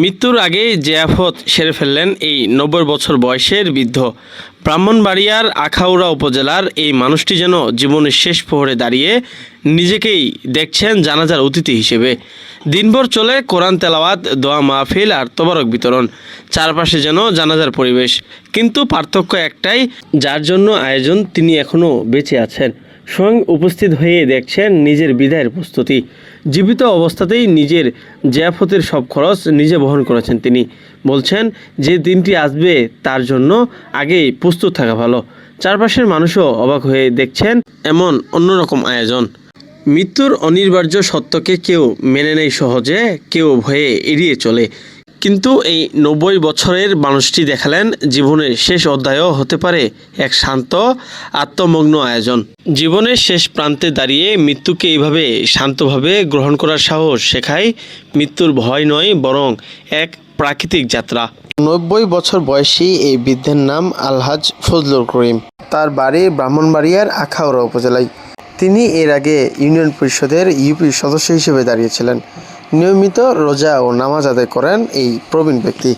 মৃত্যুর আগে জিয়াফত সেরে ফেললেন এই নব্বই বছর বয়সের বৃদ্ধ। ব্রাহ্মণবাড়িয়ার আখাউড়া উপজেলার এই মানুষটি যেন জীবনের শেষ প্রহরে দাঁড়িয়ে নিজেকেই দেখছেন জানাজার অতিথি হিসেবে। দিনভর চলে কোরআন তেলাওয়াত, দোয়া মাহফিল আর তবারক বিতরণ। চারপাশে যেন জানাজার পরিবেশ। কিন্তু পার্থক্য একটাই, যার জন্য আয়োজন তিনি এখনও বেঁচে আছেন। স্বয়ং উপস্থিত হয়ে দেখছেন নিজের বিদায়ের প্রস্তুতি। জীবিত অবস্থাতেই নিজের জিয়াফতের সব খরচ নিজে বহন করেছেন তিনি। বলছেন যে দিনটি আসবে তার জন্য আগেই প্রস্তুত থাকা ভালো। চারপাশের মানুষও অবাক হয়ে দেখছেন এমন অন্যরকম আয়োজন। মৃত্যুর অনিবার্য সত্যকে কেউ মেনে নেয় সহজে, কেউ ভয়ে এড়িয়ে চলে। কিন্তু এই নব্বই বছরের মানুষটি দেখালেন জীবনের শেষ অধ্যায়ও হতে পারে এক শান্ত, আত্মমগ্ন আয়োজন। জীবনের শেষ প্রান্তে দাঁড়িয়ে মৃত্যুকে এইভাবে শান্তভাবে গ্রহণ করার সাহস শেখায় মৃত্যুর ভয় নয়, বরং এক প্রাকৃতিক যাত্রা। নব্বই বছর বয়সী এই বৃদ্ধের নাম আলহাজ ফজলুল করিম। তার বাড়ি ব্রাহ্মণবাড়িয়ার আখাউড়া উপজেলায়। তিনি এর আগে ইউনিয়ন পরিষদের ইউপি সদস্য হিসেবে দাঁড়িয়েছিলেন। নিয়মিত রোজা ও নামাজ আদায় করেন এই প্রবীণ ব্যক্তি।